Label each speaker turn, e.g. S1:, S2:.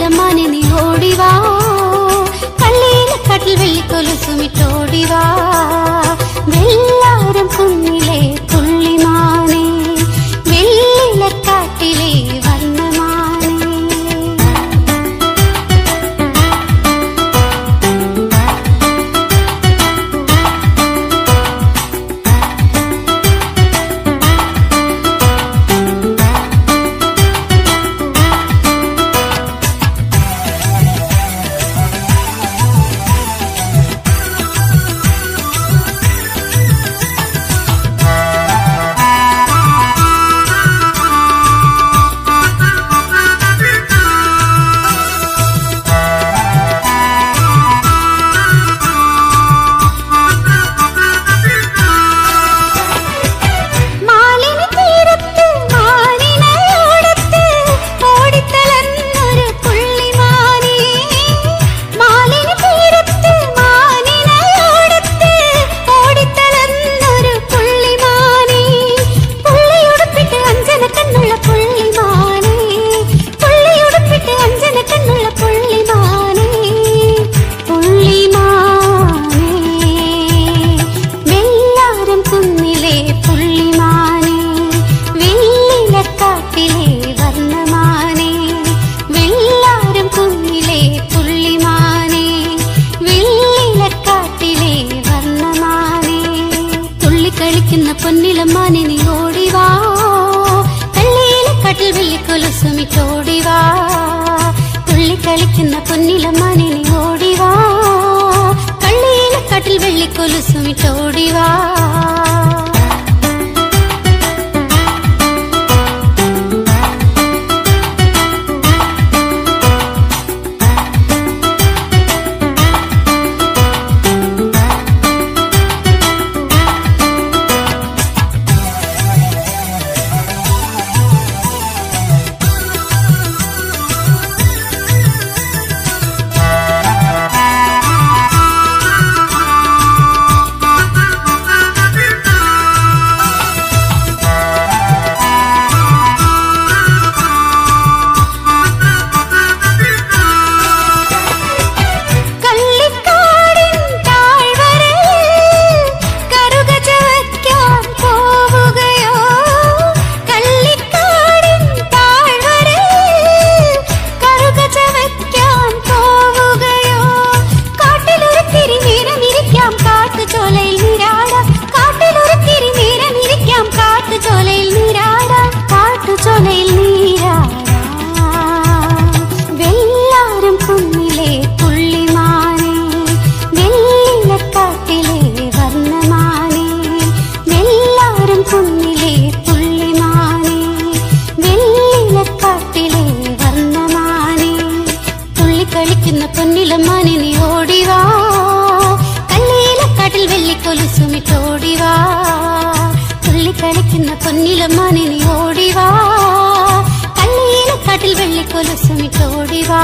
S1: நீளமான തുള്ളിക്കളിക്കുന്ന പൊന്നിലമാനെ നീ ഓടിവാ കള്ളിയിലക്കാട്ടിൽ വെള്ളിക്കൊലസുമിട്ടോടിവാ തുള്ളിക്കളിക്കുന്ന പൊന്നിലമാനെ നീ ഓടിവാ കള്ളിയിലക്കാട്ടിൽ വെള്ളിക്കൊലുസുമിട്ടോടിവാ കള്ളിക്കാടിൻ నీలమని ఓడివా కల్లీల కటిల్ వెళ్ళి కొలుసుమి తోడివా తుల్లి కలికిన పొన్నిలమని ఓడివా కల్లీల కటిల్ వెళ్ళి కొలుసుమి తోడివా